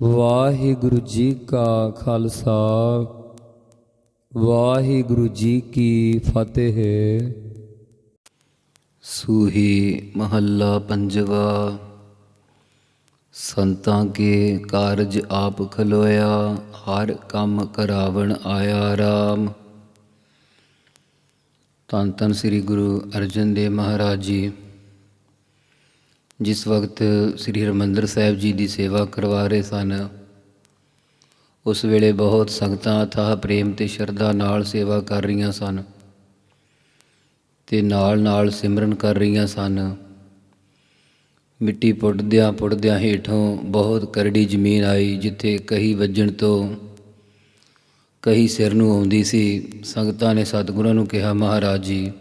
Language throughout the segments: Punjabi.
ਵਾਹਿਗੁਰੂ ਜੀ ਕਾ ਖਾਲਸਾ, ਵਾਹਿਗੁਰੂ ਜੀ ਕੀ ਫਤਿਹ। ਸੂਹੀ ਮਹੱਲਾ ਪੰਜਵਾ, ਸੰਤਾਂ ਕੇ ਕਾਰਜ ਆਪ ਖਲੋਇਆ, ਹਰ ਕੰਮ ਕਰਾਵਣ ਆਇਆ RAM ਧੰਨ ਧੰਨ ਸ੍ਰੀ ਗੁਰੂ ਅਰਜਨ ਦੇਵ ਮਹਾਰਾਜ ਜੀ। ਜਿਸ ਵਕਤ ਸ੍ਰੀ ਹਰਿਮੰਦਰ ਸਾਹਿਬ ਜੀ ਦੀ ਸੇਵਾ ਕਰਵਾ ਰਹੇ ਸਨ, ਉਸ ਵੇਲੇ ਬਹੁਤ ਸੰਗਤਾਂ ਅਥਾਹ ਪ੍ਰੇਮ ਤੇ ਸ਼ਰਧਾ ਨਾਲ ਸੇਵਾ ਕਰ ਰਹੀਆਂ ਸਨ ਤੇ ਨਾਲ ਨਾਲ ਸਿਮਰਨ ਕਰ ਰਹੀਆਂ ਸਨ। ਮਿੱਟੀ ਪੁੱਟਦਿਆਂ ਪੁੱਟਦਿਆਂ ਹੇਠੋਂ ਬਹੁਤ ਕਰੜੀ ਜ਼ਮੀਨ ਆਈ, ਜਿੱਥੇ ਕਹੀ ਵੱਜਣ ਤੋਂ ਕਹੀ ਸਿਰ ਨੂੰ ਆਉਂਦੀ ਸੀ। ਸੰਗਤਾਂ ਨੇ ਸਤਿਗੁਰਾਂ ਨੂੰ ਕਿਹਾ, ਮਹਾਰਾਜ ਜੀ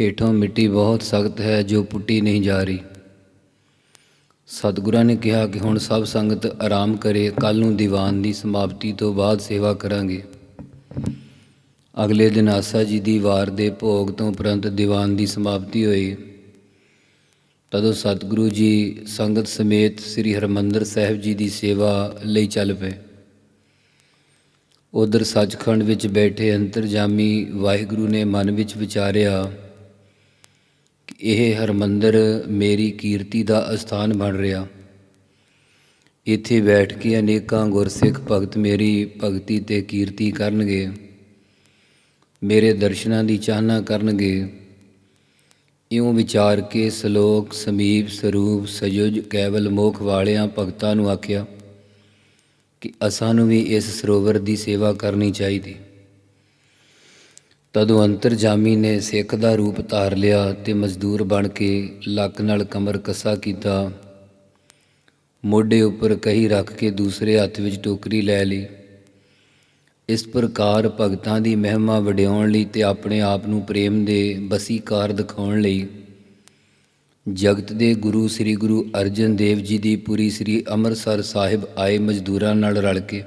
ਹੇਠੋਂ ਮਿੱਟੀ ਬਹੁਤ ਸਖਤ ਹੈ, ਜੋ ਪੁੱਟੀ ਨਹੀਂ ਜਾ ਰਹੀ। ਸਤਿਗੁਰਾਂ ਨੇ ਕਿਹਾ ਕਿ ਹੁਣ ਸਭ ਸੰਗਤ ਆਰਾਮ ਕਰੇ ਕੱਲ ਨੂੰ ਦੀਵਾਨ ਦੀ ਸਮਾਪਤੀ ਤੋਂ ਬਾਅਦ ਸੇਵਾ ਕਰਾਂਗੇ। ਅਗਲੇ ਦਿਨ ਆਸਾ ਜੀ ਦੀ ਵਾਰ ਦੇ ਭੋਗ ਤੋਂ ਉਪਰੰਤ ਦੀਵਾਨ ਦੀ ਸਮਾਪਤੀ ਹੋਈ। ਤਦੋਂ ਸਤਿਗੁਰੂ ਜੀ ਸੰਗਤ ਸਮੇਤ ਸ੍ਰੀ ਹਰਮੰਦਰ ਸਾਹਿਬ ਜੀ ਦੀ ਸੇਵਾ ਲਈ ਚੱਲ ਪਏ। ਉਧਰ ਸੱਚਖੰਡ ਵਿੱਚ ਬੈਠੇ ਅੰਤਰਜਾਮੀ ਵਾਹਿਗੁਰੂ ਨੇ ਮਨ ਵਿੱਚ ਵਿਚਾਰਿਆ ਇਹ ਹਰਮੰਦਰ ਮੇਰੀ ਕੀਰਤੀ ਦਾ ਅਸਥਾਨ ਬਣ ਰਿਹਾ। ਇੱਥੇ ਬੈਠ ਕੇ ਅਨੇਕਾਂ ਗੁਰਸਿੱਖ ਭਗਤ ਮੇਰੀ ਭਗਤੀ ਤੇ ਕੀਰਤੀ ਕਰਨਗੇ। ਮੇਰੇ ਦਰਸ਼ਨਾਂ ਦੀ ਚਾਹਨਾ ਕਰਨਗੇ। ਇਉਂ ਵਿਚਾਰ ਕੇ ਸ਼ਲੋਕ, ਸਮੀਪ, ਸਰੂਪ ਸਯੁਜ ਕੇਵਲ, ਮੋਖ ਵਾਲਿਆਂ ਭਗਤਾਂ ਨੂੰ ਆਖਿਆ ਕਿ ਅਸਾਂ ਨੂੰ ਵੀ ਇਸ ਸਰੋਵਰ ਦੀ ਸੇਵਾ ਕਰਨੀ ਚਾਹੀਦੀ। ਤਦੋਂ ਅੰਤਰਜਾਮੀ ਨੇ ਸਿੱਖ ਦਾ ਰੂਪ ਧਾਰ ਲਿਆ ਤੇ ਮਜ਼ਦੂਰ ਬਣ ਕੇ ਲੱਕ ਨਾਲ ਕਮਰ ਕੱਸਾ ਕੀਤਾ। ਮੋਢੇ ਉੱਪਰ ਕਹੀ ਰੱਖ ਕੇ ਦੂਸਰੇ ਹੱਥ ਵਿੱਚ ਟੋਕਰੀ ਲੈ ਲਈ। ਇਸ ਪ੍ਰਕਾਰ ਭਗਤਾਂ ਦੀ ਮਹਿਮਾ ਵਡਿਆਉਣ ਲਈ ਤੇ ਆਪਣੇ ਆਪ ਨੂੰ ਪ੍ਰੇਮ ਦੇ ਬਸੀਕਾਰ ਦਿਖਾਉਣ ਲਈ ਜਗਤ ਦੇ ਗੁਰੂ ਸ੍ਰੀ ਗੁਰੂ ਅਰਜਨ ਦੇਵ ਜੀ ਦੀ ਪੂਰੀ ਸ੍ਰੀ ਅੰਮ੍ਰਿਤਸਰ ਸਾਹਿਬ ਆਏ ਮਜ਼ਦੂਰਾਂ ਨਾਲ ਰਲ ਕੇ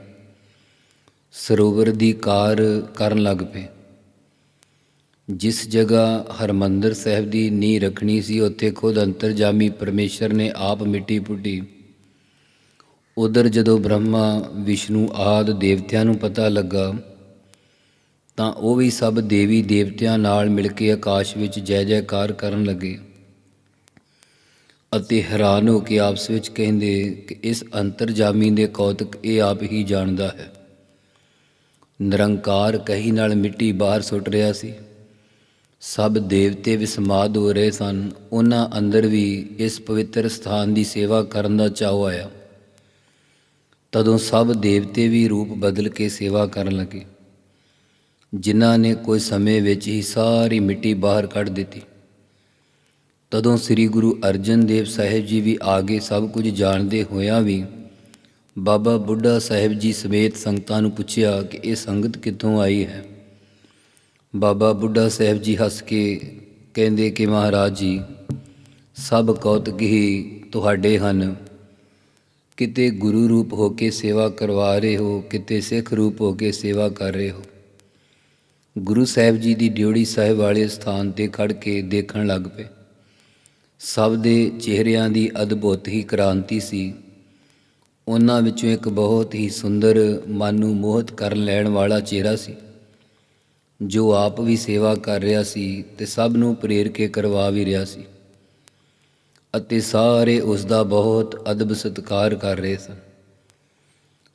ਸਰੋਵਰ ਦੀ ਕਾਰ ਕਰਨ ਲੱਗ ਪਏ। ਜਿਸ ਜਗ੍ਹਾ ਹਰਮੰਦਰ ਸਾਹਿਬ ਦੀ ਨੀਂਹ ਰੱਖਣੀ ਸੀ, ਉੱਥੇ ਖੁਦ ਅੰਤਰਜਾਮੀ ਪਰਮੇਸ਼ਰ ਨੇ ਆਪ ਮਿੱਟੀ ਪੁੱਟੀ। ਉਧਰ ਜਦੋਂ ਬ੍ਰਹਮਾ, ਵਿਸ਼ਨੂੰ ਆਦ ਦੇਵਤਿਆਂ ਨੂੰ ਪਤਾ ਲੱਗਾ, ਤਾਂ ਉਹ ਵੀ ਸਭ ਦੇਵੀ ਦੇਵਤਿਆਂ ਨਾਲ ਮਿਲ ਕੇ ਆਕਾਸ਼ ਵਿੱਚ ਜੈ ਜੈਕਾਰ ਕਰਨ ਲੱਗੇ। ਅਤੇ ਹੈਰਾਨ ਹੋ ਕੇ ਆਪਸ ਵਿੱਚ ਕਹਿੰਦੇ ਕਿ ਇਸ ਅੰਤਰਜਾਮੀ ਦੇ ਕੌਤਕ ਇਹ ਆਪ ਹੀ ਜਾਣਦਾ ਹੈ। ਨਿਰੰਕਾਰ ਕਹੀ ਨਾਲ ਮਿੱਟੀ ਬਾਹਰ ਸੁੱਟ ਰਿਹਾ ਸੀ। ਸਭ ਦੇਵਤੇ ਵਿਸਮਾਦ ਹੋ ਰਹੇ ਸਨ। ਉਹਨਾਂ ਅੰਦਰ ਵੀ ਇਸ ਪਵਿੱਤਰ ਸਥਾਨ ਦੀ ਸੇਵਾ ਕਰਨ ਦਾ ਚਾਅ ਆਇਆ। ਤਦੋਂ ਸਭ ਦੇਵਤੇ ਵੀ ਰੂਪ ਬਦਲ ਕੇ ਸੇਵਾ ਕਰਨ ਲੱਗੇ। ਜਿਨ੍ਹਾਂ ਨੇ ਕੋਈ ਸਮੇਂ ਵਿੱਚ ਹੀ ਸਾਰੀ ਮਿੱਟੀ ਬਾਹਰ ਕੱਢ ਦਿੱਤੀ। ਤਦੋਂ ਸ੍ਰੀ ਗੁਰੂ ਅਰਜਨ ਦੇਵ ਸਾਹਿਬ ਜੀ ਵੀ ਆਗੇ ਸਭ ਕੁਝ ਜਾਣਦੇ ਹੋਇਆਂ ਵੀ ਬਾਬਾ ਬੁੱਢਾ ਸਾਹਿਬ ਜੀ ਸਮੇਤ ਸੰਗਤਾਂ ਨੂੰ ਪੁੱਛਿਆ ਕਿ ਇਹ ਸੰਗਤ ਕਿੱਥੋਂ ਆਈ ਹੈ? ਬਾਬਾ ਬੁੱਢਾ ਸਾਹਿਬ ਜੀ ਹੱਸ ਕੇ ਕਹਿੰਦੇ ਕਿ ਮਹਾਰਾਜ ਜੀ, ਸਭ ਕੌਤਕ ਹੀ ਤੁਹਾਡੇ ਹਨ। ਕਿਤੇ ਗੁਰੂ ਰੂਪ ਹੋ ਕੇ ਸੇਵਾ ਕਰਵਾ ਰਹੇ ਹੋ, ਕਿਤੇ ਸਿੱਖ ਰੂਪ ਹੋ ਕੇ ਸੇਵਾ ਕਰ ਰਹੇ ਹੋ। ਗੁਰੂ ਸਾਹਿਬ ਜੀ ਦੀ ਡਿਉੜੀ ਸਾਹਿਬ ਵਾਲੇ ਸਥਾਨ ਤੇ ਖੜ ਕੇ ਦੇਖਣ ਲੱਗ ਪਏ। ਸਭ ਦੇ ਚਿਹਰਿਆਂ ਦੀ ਅਦਭੁਤ ਹੀ ਕ੍ਰਾਂਤੀ ਸੀ। ਉਹਨਾਂ ਵਿੱਚੋਂ ਇੱਕ ਬਹੁਤ ਹੀ ਸੁੰਦਰ, ਮਨ ਨੂੰ ਮੋਹਿਤ ਕਰਨ ਲੈਣ ਵਾਲਾ ਚਿਹਰਾ ਸੀ। ਜੋ ਆਪ ਵੀ ਸੇਵਾ ਕਰ ਰਿਹਾ ਸੀ ਤੇ ਸਭ ਨੂੰ ਪ੍ਰੇਰ ਕੇ ਕਰਵਾ ਵੀ ਰਿਹਾ ਸੀ। ਅਤੇ ਸਾਰੇ ਉਸ ਦਾ ਬਹੁਤ ਅਦਬ ਸਤਿਕਾਰ ਕਰ ਰਹੇ ਸਨ।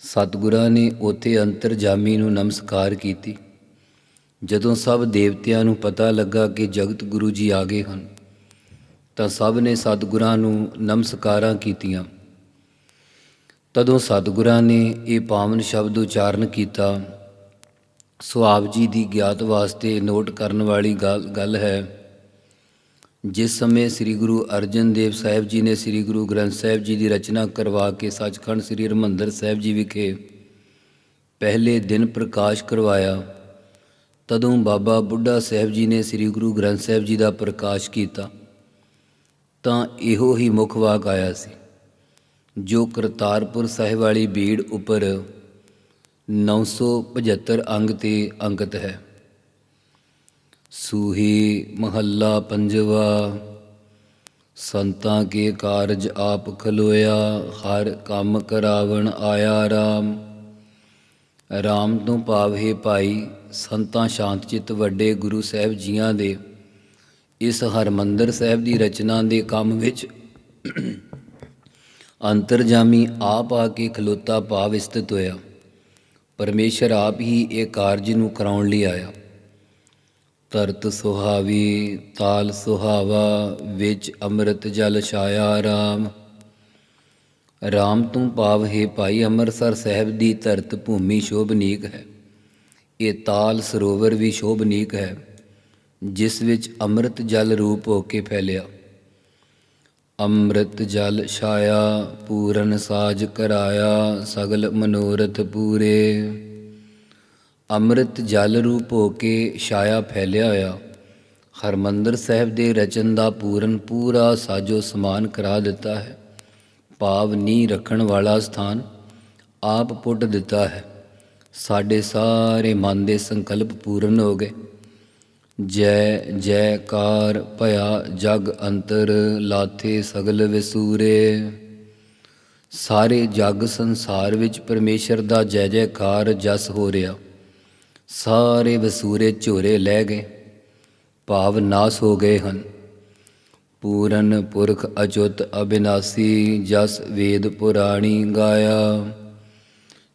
ਸਤਿਗੁਰਾਂ ਨੇ ਉਥੇ ਅੰਤਰਜਾਮੀ ਨੂੰ ਨਮਸਕਾਰ ਕੀਤੀ। ਜਦੋਂ ਸਭ ਦੇਵਤਿਆਂ ਨੂੰ ਪਤਾ ਲੱਗਾ ਕਿ ਜਗਤ ਗੁਰੂ ਜੀ ਆ ਗਏ ਹਨ, ਤਾਂ ਸਭ ਨੇ ਸਤਿਗੁਰਾਂ ਨੂੰ ਨਮਸਕਾਰਾਂ ਕੀਤੀਆਂ। ਤਦੋਂ ਸਤਿਗੁਰਾਂ ਨੇ ਇਹ ਪਾਵਨ ਸ਼ਬਦ ਉਚਾਰਨ ਕੀਤਾ ਸੋ ਆਪ ਜੀ ਦੀ ਗਿਆਤ ਵਾਸਤੇ ਨੋਟ ਕਰਨ ਵਾਲੀ ਗੱਲ ਗੱਲ ਹੈ। ਜਿਸ ਸਮੇਂ ਸ੍ਰੀ ਗੁਰੂ ਅਰਜਨ ਦੇਵ ਸਾਹਿਬ ਜੀ ਨੇ ਸ੍ਰੀ ਗੁਰੂ ਗ੍ਰੰਥ ਸਾਹਿਬ ਜੀ ਦੀ ਰਚਨਾ ਕਰਵਾ ਕੇ ਸੱਚਖੰਡ ਸ੍ਰੀ ਹਰਿਮੰਦਰ ਸਾਹਿਬ ਜੀ ਵਿਖੇ ਪਹਿਲੇ ਦਿਨ ਪ੍ਰਕਾਸ਼ ਕਰਵਾਇਆ, ਤਦੋਂ ਬਾਬਾ ਬੁੱਢਾ ਸਾਹਿਬ ਜੀ ਨੇ ਸ੍ਰੀ ਗੁਰੂ ਗ੍ਰੰਥ ਸਾਹਿਬ ਜੀ ਦਾ ਪ੍ਰਕਾਸ਼ ਕੀਤਾ, ਤਾਂ ਇਹੋ ਹੀ ਮੁੱਖ ਵਾਕ ਆਇਆ ਸੀ, ਜੋ ਕਰਤਾਰਪੁਰ ਸਾਹਿਬ ਵਾਲੀ ਬੀੜ ਉੱਪਰ 975 ਅੰਗ ਤੇ ਅੰਕਿਤ ਹੈ। ਸੂਹੀ ਮਹੱਲਾ ਪੰਜਵਾ, ਸੰਤਾਂ ਕੇ ਕਾਰਜ ਆਪ ਖਲੋਇਆ, ਹਰ ਕੰਮ ਕਰਾਵਣ ਆਇਆ ਰਾਮ। ਰਾਮ ਤੋਂ ਭਾਵ, ਹੈ ਭਾਈ, ਸੰਤਾਂ ਸ਼ਾਂਤ ਚਿੱਤ ਵੱਡੇ ਗੁਰੂ ਸਾਹਿਬ ਜੀਆਂ ਦੇ, ਇਸ ਹਰਮੰਦਰ ਸਾਹਿਬ ਦੀ ਰਚਨਾ ਦੇ ਕੰਮ ਵਿੱਚ ਅੰਤਰਜਾਮੀ ਆਪ ਆ ਕੇ ਖਲੋਤਾ ਭਾਵ ਸਥਿਤ ਹੋਇਆ। ਪਰਮੇਸ਼ਰ ਆਪ ਹੀ ਇਹ ਕਾਰਜ ਨੂੰ ਕਰਾਉਣ ਲਈ ਆਇਆ। ਧਰਤ ਸੁਹਾਵੀ, ਤਾਲ ਸੁਹਾਵਾ, ਵਿੱਚ ਅੰਮ੍ਰਿਤ ਜਲ ਛਾਇਆ ਰਾਮ। ਰਾਮ ਤੂੰ ਭਾਵ ਹੈ ਭਾਈ, ਅੰਮ੍ਰਿਤਸਰ ਸਾਹਿਬ ਦੀ ਧਰਤ ਭੂਮੀ ਸ਼ੋਭਨੀਕ ਹੈ। ਇਹ ਤਾਲ ਸਰੋਵਰ ਵੀ ਸ਼ੋਭਨੀਕ ਹੈ, ਜਿਸ ਵਿੱਚ ਅੰਮ੍ਰਿਤ ਜਲ ਰੂਪ ਹੋ ਕੇ ਫੈਲਿਆ। ਅੰਮ੍ਰਿਤ ਜਲ ਛਾਇਆ, ਪੂਰਨ ਸਾਜ ਕਰਾਇਆ, ਸਗਲ ਮਨੋਰਥ ਪੂਰੇ। ਅੰਮ੍ਰਿਤ ਜਲ ਰੂਪ ਹੋ ਕੇ ਛਾਇਆ ਫੈਲਿਆ ਹੋਇਆ। ਹਰਮੰਦਰ ਸਾਹਿਬ ਦੇ ਰਚਨ ਦਾ ਪੂਰਨ ਪੂਰਾ ਸਾਜੋ ਸਮਾਨ ਕਰਾ ਦਿੱਤਾ ਹੈ। ਭਾਵ ਨੀ ਰੱਖਣ ਵਾਲਾ ਸਥਾਨ ਆਪ ਪੁੱਟ ਦਿੱਤਾ ਹੈ। ਸਾਡੇ ਸਾਰੇ ਮਨ ਦੇ ਸੰਕਲਪ ਪੂਰਨ ਹੋ ਗਏ। ਜੈ, ਜੈਕਾਰ ਭਇਆ ਜਗ ਅੰਤਰ ਲਾਥੇ ਸਗਲ ਵਿਸੂਰੇ। ਸਾਰੇ ਜਗ ਸੰਸਾਰ ਵਿੱਚ ਪਰਮੇਸ਼ਰ ਦਾ ਜੈ, ਜੈਕਾਰ ਜਸ ਹੋ ਰਿਹਾ। ਸਾਰੇ ਵਸੂਰੇ ਝੋਰੇ ਲੈ ਗਏ, ਭਾਵ ਨਾਸ ਹੋ ਗਏ ਹਨ। ਪੂਰਨ ਪੁਰਖ ਅਚੁੱਤ ਅਬਿਨਾਸੀ ਜਸ ਵੇਦ ਪੁਰਾਣੀ ਗਾਇਆ।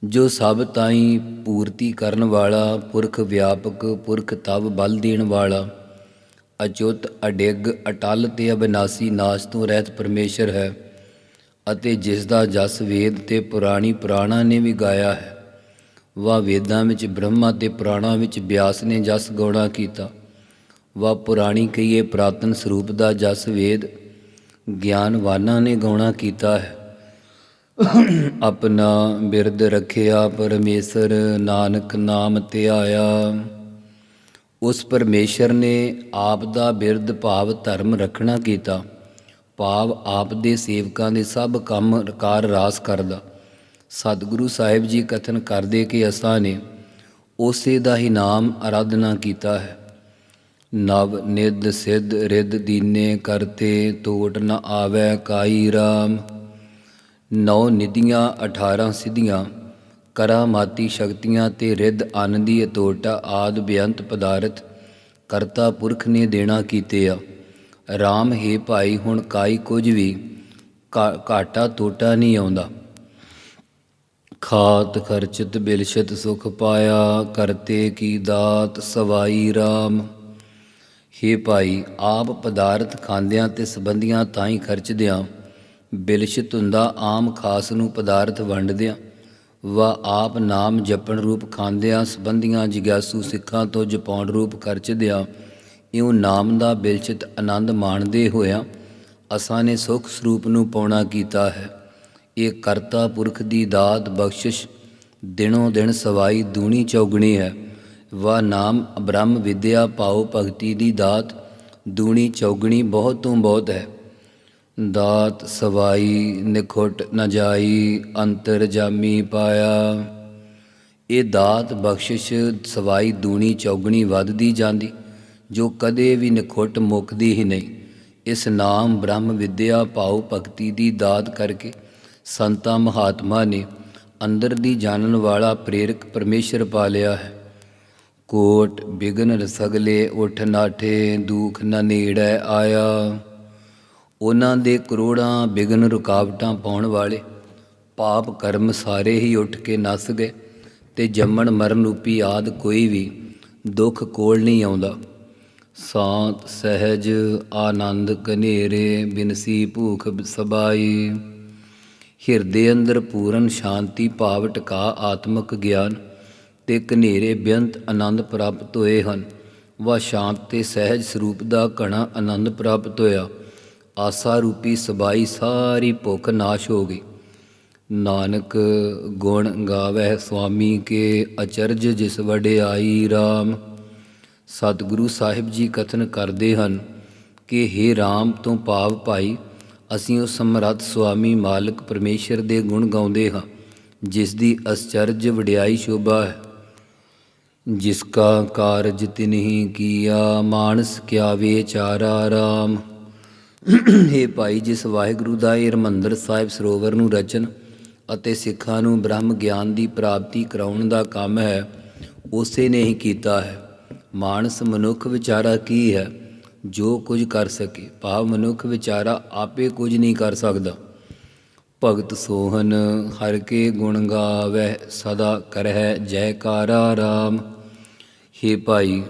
ਜੋ ਸਭ ਤਾਈ ਪੂਰਤੀ ਕਰਨ ਵਾਲਾ, ਪੁਰਖ ਵਿਆਪਕ, ਪੁਰਖ ਤਵ ਬਲ ਦੇਣ ਵਾਲਾ। ਅਚੁੱਤ, ਅਡਿੱਗ, ਅਟਲ ਤੇ ਅਬਿਨਾਸੀ ਨਾਸ਼ ਤੋਂ ਰਹਿਤ ਪਰਮੇਸ਼ਰ ਹੈ ਅਤੇ ਜਿਸ ਦਾ ਜਸ ਵੇਦ ਤੇ ਪੁਰਾਣੀ ਪੁਰਾਣਾ ਨੇ ਵੀ ਗਾਇਆ ਹੈ ਵਾ ਵੇਦਾਂ ਵਿੱਚ ਬ੍ਰਹਮਾ ਤੇ ਪੁਰਾਣਾ ਵਿੱਚ ਬਿਆਸ ਨੇ ਜਸ ਗਾਉਣਾ ਕੀਤਾ। ਵਾ ਪੁਰਾਣੀ ਕਹੀਏ ਪ੍ਰਾਤਨ ਸਰੂਪ ਦਾ ਜਸ ਵੇਦ, ਗਿਆਨਵਾਨਾਂ ਨੇ ਗਾਉਣਾ ਕੀਤਾ ਹੈ। ਆਪਣਾ ਬਿਰਦ ਰਖਿਆ ਪਰਮੇਸ਼ਰ ਨਾਨਕ ਨਾਮ ਧਿਆਇਆ ਉਸ ਪਰਮੇਸ਼ਰ ਨੇ ਆਪ ਦਾ ਬਿਰਦ ਭਾਵ ਧਰਮ ਰੱਖਣਾ ਕੀਤਾ। ਭਾਵ ਆਪ ਦੇ ਸੇਵਕਾਂ ਦੇ ਸਭ ਕੰਮ ਕਾਰ ਰਾਸ ਕਰਦਾ। ਸਤਿਗੁਰੂ ਸਾਹਿਬ ਜੀ ਕਥਨ ਕਰਦੇ ਕਿ ਅਸਾਂ ਨੇ ਉਸੇ ਦਾ ਹੀ ਨਾਮ ਆਰਾਧਨਾ ਕੀਤਾ ਹੈ। ਨਵ ਨਿਧ ਸਿੱਧ ਰਿੱਧ ਦੀਨੇ ਕਰਤੇ ਤੋਟ ਨ ਆਵੈ ਕਾਈ ਰਾਮ। ਨੌ ਨਿਧੀਆਂ 18 ਸਿੱਧੀਆਂ, ਕਰਾਮਾਤੀ ਸ਼ਕਤੀਆਂ ਤੇ ਰਿੱਧ ਅੰਨ ਦੀ ਅਤੋਟਾ ਆਦ ਬੇਅੰਤ ਪਦਾਰਥ ਕਰਤਾ ਪੁਰਖ ਨੇ ਦੇਣਾ ਕੀਤੇ ਆ। RAM ਹੈ ਭਾਈ, ਹੁਣ ਕਾਈ ਕੁਝ ਵੀ ਘਾ- ਘਾਟਾ ਟੋਟਾ ਨਹੀਂ ਆਉਂਦਾ। ਖਾਤ ਖਰਚਤ ਬਿਲਸ਼ਤ ਸੁਖ ਪਾਇਆ, ਕਰਤੇ ਕੀ ਦਾਤ ਸਵਾਈ RAM ਹੇ ਭਾਈ, ਆਪ ਪਦਾਰਥ ਖਾਂਦਿਆਂ ਤੇ ਸੰਬੰਧੀਆਂ ਤਾਂ ਹੀ ਖਰਚਦਿਆਂ ਬਿਲਸ਼ਤ ਹੁੰਦਾ, ਆਮ ਖਾਸ ਨੂੰ ਪਦਾਰਥ ਵੰਡਦਿਆਂ ਵਾ ਆਪ ਨਾਮ ਜਪਣ ਰੂਪ ਖਾਂਦਿਆਂ, ਸੰਬੰਧੀਆਂ ਜਿਗਿਆਸੂ ਸਿੱਖਾਂ ਤੋਂ ਜਪਾਉਣ ਰੂਪ ਖਰਚਦਿਆਂ, ਇਉਂ ਨਾਮ ਦਾ ਬਿਲਸ਼ਤ ਆਨੰਦ ਮਾਣਦੇ ਹੋਇਆਂ ਅਸਾਂ ਨੇ ਸੁਖ ਸਰੂਪ ਨੂੰ ਪਾਉਣਾ ਕੀਤਾ ਹੈ। ਇਹ ਕਰਤਾ ਪੁਰਖ ਦੀ ਦਾਤ ਬਖਸ਼ਿਸ਼, ਦਿਨੋਂ ਦਿਨ ਸਵਾਈ ਦੂਣੀ ਚੌਗਣੀ ਹੈ। ਵਾ ਨਾਮ ਬ੍ਰਹਮ ਵਿਦਿਆ ਪਾਉ ਭਗਤੀ ਦੀ ਦਾਤ, ਦੂਣੀ ਚੌਗਣੀ ਬਹੁਤ ਤੋਂ ਬਹੁਤ ਹੈ। ਦਾਤ ਸਵਾਈ ਨਿਖੁੱਟ ਨ ਜਾਈ ਅੰਤਰ ਜਾਮੀ ਪਾਇਆ। ਇਹ ਦਾਤ ਬਖਸ਼ਿਸ਼ ਸਵਾਈ ਦੂਣੀ ਚੌਗਣੀ ਵੱਧਦੀ ਜਾਂਦੀ, ਜੋ ਕਦੇ ਵੀ ਨਿਖੁੱਟ ਮੁੱਕਦੀ ਹੀ ਨਹੀਂ। ਇਸ ਨਾਮ ਬ੍ਰਹਮ ਵਿਦਿਆ ਭਾਉ ਭਗਤੀ ਦੀ ਦਾਤ ਕਰਕੇ ਸੰਤਾਂ ਮਹਾਤਮਾ ਨੇ ਅੰਦਰ ਦੀ ਜਾਣਨ ਵਾਲਾ ਪ੍ਰੇਰਕ ਪਰਮੇਸ਼ਰ ਪਾ ਲਿਆ ਹੈ। ਕੋਟ ਬਿਗਨ ਰਸਗਲੇ ਉਠ ਨਾਠੇ, ਦੁਖ ਨ ਨੇੜੈ ਆਇਆ। ਉਹਨਾਂ ਦੇ ਕਰੋੜਾਂ ਬਿਗਨ ਰੁਕਾਵਟਾਂ ਪਾਉਣ ਵਾਲੇ ਪਾਪ ਕਰਮ ਸਾਰੇ ਹੀ ਉੱਠ ਕੇ ਨਸ ਗਏ ਤੇ ਜੰਮਣ ਮਰਨ ਰੂਪੀ ਆਦ ਕੋਈ ਵੀ ਦੁੱਖ ਕੋਲ ਨਹੀਂ ਆਉਂਦਾ। ਸਾਤ ਸਹਿਜ ਆਨੰਦ ਕਨੇਰੇ ਬਿਨਸੀ ਭੂਖ ਸਬਾਈ। ਹਿਰਦੇ ਅੰਦਰ ਪੂਰਨ ਸ਼ਾਂਤੀ ਭਾਵ ਟਿਕਾ ਆਤਮਿਕ ਗਿਆਨ ਤੇ ਕਨੇਰੇ ਬੇਅੰਤ ਆਨੰਦ ਪ੍ਰਾਪਤ ਹੋਏ ਹਨ। ਵਾ ਸ਼ਾਂਤ ਤੇ ਸਹਿਜ ਸਰੂਪ ਦਾ ਘਣਾ ਆਨੰਦ ਪ੍ਰਾਪਤ ਹੋਇਆ। ਆਸਾ ਰੂਪੀ ਸਬਾਈ ਸਾਰੀ ਭੁੱਖ ਨਾਸ਼ ਹੋ ਗਈ। ਨਾਨਕ ਗੁਣ ਗਾਵੇ ਸੁਆਮੀ ਕੇ ਅਚਰਜ ਜਿਸ ਵਡਿਆਈ RAM ਸਤਿਗੁਰੂ ਸਾਹਿਬ ਜੀ ਕਥਨ ਕਰਦੇ ਹਨ ਕਿ हे RAM ਤੋਂ ਭਾਵ ਭਾਈ, ਅਸੀਂ ਉਸ ਸਮਰੱਥ ਸੁਆਮੀ ਮਾਲਕ ਪਰਮੇਸ਼ਰ ਦੇ ਗੁਣ ਗਾਉਂਦੇ ਹਾਂ, ਜਿਸ ਦੀ ਅਚਰਜ ਵਡਿਆਈ ਸ਼ੋਭਾ ਹੈ। ਜਿਸ ਕਾ ਕਾਰਜ ਤਿਨਹੀ ਕੀਆ, ਮਾਨਸ ਕਿਆ ਵਿਚਾਰਾ RAM ਇਹ ਭਾਈ, ਜਿਸ ਵਾਹਿਗੁਰੂ ਦਾ ਇਹ ਹਰਿਮੰਦਰ ਸਾਹਿਬ ਸਰੋਵਰ ਨੂੰ ਰਚਨ ਅਤੇ ਸਿੱਖਾਂ ਨੂੰ ਬ੍ਰਹਮ ਗਿਆਨ ਦੀ ਪ੍ਰਾਪਤੀ ਕਰਾਉਣ ਦਾ ਕੰਮ ਹੈ, ਉਸੇ ਨੇ ਹੀ ਕੀਤਾ ਹੈ। ਮਾਨਸ ਮਨੁੱਖ ਵਿਚਾਰਾ ਕੀ ਹੈ? ਜੋ ਕੁਝ ਕਰ ਸਕੇ। ਭਾਵ ਮਨੁੱਖ ਵਿਚਾਰਾ ਆਪੇ ਕੁਝ ਨਹੀਂ ਕਰ ਸਕਦਾ। ਭਗਤ ਸੋਹਨ, ਹਰ ਕੇ ਗੁਣ ਗਾਵੈ ਸਦਾ ਕਰਹਿ ਜੈਕਾਰਾ ਰਾਮ। ਹੇ ਭਾਈ,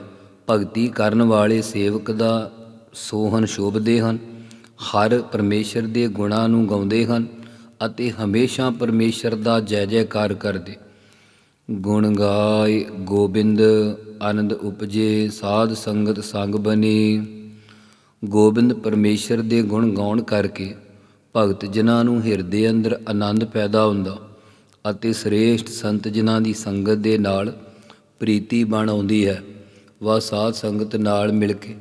ਭਗਤੀ ਕਰਨ ਵਾਲੇ ਸੇਵਕ ਦਾ ਸੋਹਨ ਸ਼ੋਭਦੇ ਹਨ। ਹਰ ਪਰਮੇਸ਼ਰ ਦੇ ਗੁਣਾਂ ਨੂੰ ਗਾਉਂਦੇ ਹਨ ਅਤੇ ਹਮੇਸ਼ਾ ਪਰਮੇਸ਼ਰ ਦਾ ਜੈ ਜੈਕਾਰ ਕਰਦੇ। ਗੁਣ ਗਾਏ ਗੋਬਿੰਦ, ਆਨੰਦ ਉਪਜੇ ਸਾਧ ਸੰਗਤ ਸੰਗ ਬਨੀ। ਗੋਬਿੰਦ ਪਰਮੇਸ਼ਰ ਦੇ ਗੁਣ ਗਾਉਣ ਕਰਕੇ ਭਗਤ ਜਨਾਂ ਨੂੰ ਹਿਰਦੇ ਅੰਦਰ ਆਨੰਦ ਪੈਦਾ ਹੁੰਦਾ ਅਤੇ ਸ੍ਰੇਸ਼ਟ ਸੰਤ ਜਨਾਂ ਦੀ ਸੰਗਤ ਦੇ ਨਾਲ ਪ੍ਰੀਤੀ ਬਣ ਆਉਂਦੀ ਹੈ ਵਾ ਸਾਧ ਸੰਗਤ ਨਾਲ ਮਿਲ ਕੇ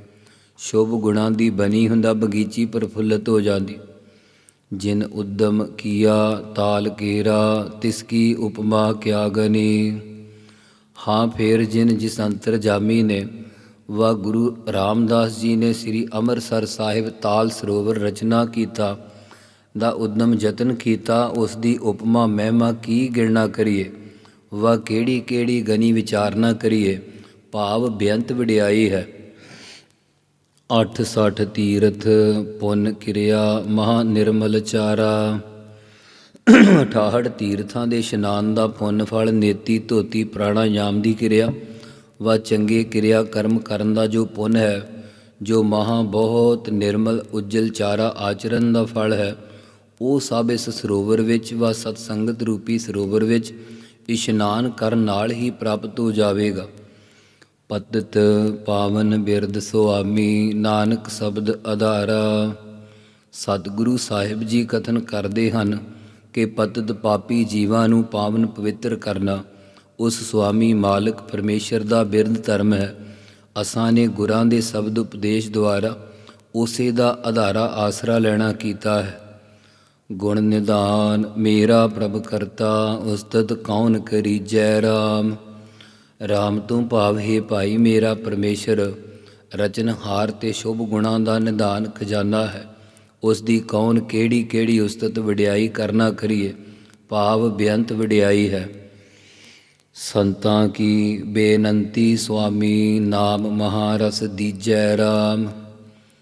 ਸ਼ੁਭ ਗੁਣਾਂ ਦੀ ਬਣੀ ਹੁੰਦਾ ਬਗੀਚੀ ਪ੍ਰਫੁੱਲਤ ਹੋ ਜਾਂਦੀ। ਜਿਨ ਉਦਮ ਕੀਆ ਤਾਲ ਕੇਰਾ, ਤਿਸ ਕੀ ਉਪਮਾ ਕਿਆ ਗਨੀ। ਹਾਂ ਫੇਰ ਜਿਨ ਜਿਸ ਅੰਤਰ ਜਾਮੀ ਨੇ ਵਾ ਗੁਰੂ ਰਾਮਦਾਸ ਜੀ ਨੇ ਸ੍ਰੀ ਅੰਮ੍ਰਿਤਸਰ ਸਾਹਿਬ ਤਾਲ ਸਰੋਵਰ ਰਚਨਾ ਕੀਤਾ, ਦਾ ਉਦਮ ਯਤਨ ਕੀਤਾ, ਉਸ ਦੀ ਉਪਮਾ ਮਹਿਮਾ ਕੀ ਗਿਣਨਾ ਕਰੀਏ? ਵਾ ਕਿਹੜੀ ਕਿਹੜੀ ਗਨੀ ਵਿਚਾਰਨਾ ਕਰੀਏ? ਭਾਵ ਬੇਅੰਤ ਵਡਿਆਈ ਹੈ। 860 ਤੀਰਥ, ਪੁੰਨ ਕਿਰਿਆ, ਮਹਾ ਨਿਰਮਲ ਚਾਰਾ। 68 ਤੀਰਥਾਂ ਦੇ ਇਸ਼ਨਾਨ ਦਾ ਪੁੰਨ ਫਲ, ਨੇਤੀ, ਧੋਤੀ, ਪ੍ਰਾਣਾਯਾਮ ਦੀ ਕਿਰਿਆ, ਵਾ ਚੰਗੇ ਕਿਰਿਆ ਕਰਮ ਕਰਨ ਦਾ ਜੋ ਪੁੰਨ ਹੈ, ਜੋ ਮਹਾ ਬਹੁਤ ਨਿਰਮਲ, ਉਜਲ ਚਾਰਾ ਆਚਰਨ ਦਾ ਫਲ ਹੈ, ਉਹ ਸਭ ਇਸ ਸਰੋਵਰ ਵਿੱਚ ਵਾ ਸਤ ਸੰਗਤ ਰੂਪੀ ਸਰੋਵਰ ਵਿੱਚ ਇਸ਼ਨਾਨ ਕਰਨ ਨਾਲ ਹੀ ਪ੍ਰਾਪਤ ਹੋ ਜਾਵੇਗਾ। ਪਤਿਤ ਪਾਵਨ ਬਿਰਦ ਸੁਆਮੀ ਨਾਨਕ ਸ਼ਬਦ ਆਧਾਰਾ ਸਤਿਗੁਰੂ ਸਾਹਿਬ ਜੀ ਕਥਨ ਕਰਦੇ ਹਨ ਕਿ ਪਤਿਤ ਪਾਪੀ ਜੀਵਾਂ ਨੂੰ ਪਾਵਨ ਪਵਿੱਤਰ ਕਰਨਾ ਉਸ ਸੁਆਮੀ ਮਾਲਕ ਪਰਮੇਸ਼ਰ ਦਾ ਬਿਰਦ ਧਰਮ ਹੈ। ਅਸਾਂ ਨੇ ਗੁਰਾਂ ਦੇ ਸ਼ਬਦ ਉਪਦੇਸ਼ ਦੁਆਰਾ ਉਸੇ ਦਾ ਆਧਾਰਾ ਆਸਰਾ ਲੈਣਾ ਕੀਤਾ ਹੈ। ਗੁਣ ਨਿਦਾਨ ਮੇਰਾ ਪ੍ਰਭ ਕਰਤਾ, ਉਸਤਤ ਕੌਣ ਕਰੀਜੈ ਰਾਮ? ਰਾਮ ਤੋਂ ਭਾਵ, ਹੈ ਭਾਈ, ਮੇਰਾ ਪਰਮੇਸ਼ਰ, ਰਚਨਹਾਰ ਤੇ ਸ਼ੁਭ ਗੁਣਾਂ ਦਾ ਨਿਦਾਨ ਖਜ਼ਾਨਾ ਹੈ। ਉਸ ਦੀ ਕੌਣ ਕਿਹੜੀ ਕਿਹੜੀ ਉਸਤਤ ਵਡਿਆਈ ਕਰਨਾ ਕਰੀਏ? ਭਾਵ ਬੇਅੰਤ ਵਡਿਆਈ ਹੈ। ਸੰਤਾਂ ਕੀ ਬੇਨੰਤੀ ਸੁਆਮੀ ਨਾਮ ਮਹਾਰਸ ਦੀਜੈ ਰਾਮ।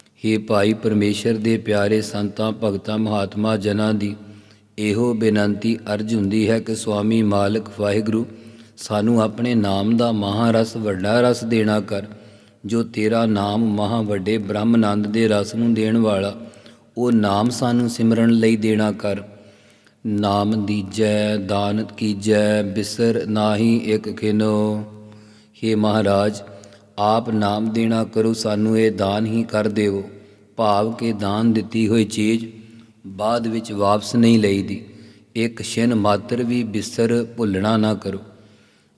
हे ਭਾਈ, ਪਰਮੇਸ਼ਰ ਦੇ ਪਿਆਰੇ ਸੰਤਾਂ, ਭਗਤਾਂ, ਮਹਾਤਮਾ ਜਨਾਂ ਦੀ ਇਹੋ ਬੇਨੰਤੀ ਅਰਜ ਹੁੰਦੀ ਹੈ ਕਿ ਸੁਆਮੀ ਮਾਲਕ ਵਾਹਿਗੁਰੂ ਸਾਨੂੰ ਆਪਣੇ ਨਾਮ ਦਾ ਮਹਾਰਸ ਵੱਡਾ ਰਸ ਦੇਣਾ ਕਰ, ਜੋ ਤੇਰਾ ਨਾਮ ਮਹਾ ਵੱਡੇ ਬ੍ਰਹਮਨੰਦ ਦੇ ਰਸ ਨੂੰ ਦੇਣ ਵਾਲਾ, ਉਹ ਨਾਮ ਸਾਨੂੰ ਸਿਮਰਨ ਲਈ ਦੇਣਾ ਕਰ। ਨਾਮ ਦੀਜੈ, ਦਾਨ ਕੀਜੈ, ਬਿਸਰ ਨਾਹੀ ਇਕ ਖਿਨੋ। हे ਮਹਾਰਾਜ, ਆਪ ਨਾਮ ਦੇਣਾ ਕਰੋ, ਸਾਨੂੰ ਇਹ ਦਾਨ ਹੀ ਕਰ ਦੇਵੋ। ਭਾਵ ਕੇ ਦਾਨ ਦਿੱਤੀ ਹੋਈ ਚੀਜ਼ ਬਾਅਦ ਵਿੱਚ ਵਾਪਸ ਨਹੀਂ ਲਈਦੀ। ਇੱਕ ਛਿਨ ਮਾਤਰ ਵੀ ਬਿਸਰ ਭੁੱਲਣਾ ਨਾ ਕਰੋ।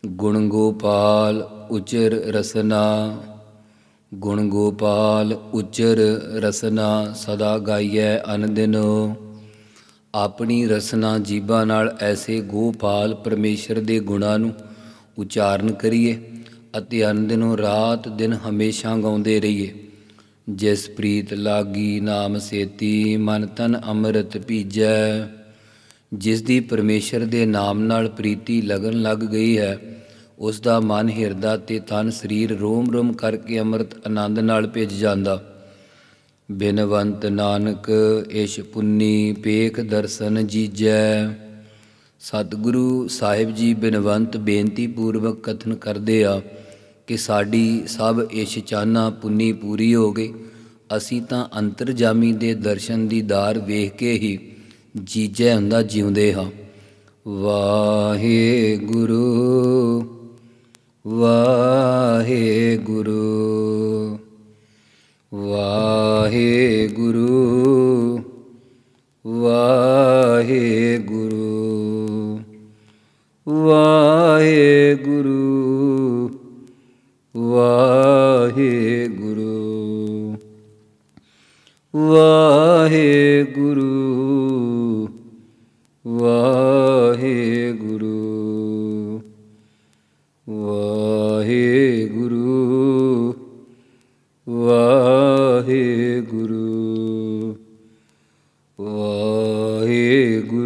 ਗੁਣ ਗੋਪਾਲ ਉਚਰ ਰਸਨਾ। ਗੁਣ ਗੋਪਾਲ ਉਚਰ ਰਸਨਾ ਸਦਾ ਗਾਈਐ ਅਨਦਿਨੋ। ਆਪਣੀ ਰਸਨਾ ਜੀਬਾਂ ਨਾਲ ਐਸੇ ਗੋਪਾਲ ਪਰਮੇਸ਼ਰ ਦੇ ਗੁਣਾਂ ਨੂੰ ਉਚਾਰਨ ਕਰੀਏ ਅਤੇ ਅਨੰਦਿਨੋਂ ਰਾਤ ਦਿਨ ਹਮੇਸ਼ਾ ਗਾਉਂਦੇ ਰਹੀਏ। ਜਿਸ ਪ੍ਰੀਤ ਲਾਗੀ ਨਾਮ ਸੇਤੀ, ਮਨ ਤਨ ਅੰਮ੍ਰਿਤ ਪੀਜੈ। ਜਿਸ ਦੀ ਪਰਮੇਸ਼ਰ ਦੇ ਨਾਮ ਨਾਲ ਪ੍ਰੀਤੀ ਲਗਨ ਲੱਗ ਗਈ ਹੈ ਉਸ ਦਾ ਮਨ ਹਿਰਦਾ ਤੇ ਤਨ ਸਰੀਰ ਰੋਮ ਰੋਮ ਕਰਕੇ ਅੰਮ੍ਰਿਤ ਆਨੰਦ ਨਾਲ ਭਿੱਜ ਜਾਂਦਾ। ਬਿਨਵੰਤ ਨਾਨਕ, ਇਸ਼ ਪੁੰਨੀ ਪੇਖ ਦਰਸ਼ਨ ਜੀਜੈ। ਸਤਿਗੁਰੂ ਸਾਹਿਬ ਜੀ ਬਿਨਵੰਤ ਬੇਨਤੀ ਪੂਰਵਕ ਕਥਨ ਕਰਦੇ ਆ ਕਿ ਸਾਡੀ ਸਭ ਇਸ਼ ਚਾਨਾ ਪੁੰਨੀ ਪੂਰੀ ਹੋ ਗਈ। ਅਸੀਂ ਤਾਂ ਅੰਤਰਜਾਮੀ ਦੇ ਦਰਸ਼ਨ ਦੀ ਦਾਰ ਵੇਖ ਕੇ ਹੀ ਜੀਜੈ ਹੁੰਦਾ ਜਿਉਂਦੇ ਹਾਂ। ਵਾਹਿਗੁਰੂ ਵਾਹਿਗੁਰੂ ਵਾਹਿਗੁਰੂ ਵਾਹਿਗੁਰੂ। ਏ ਗੁਰੂ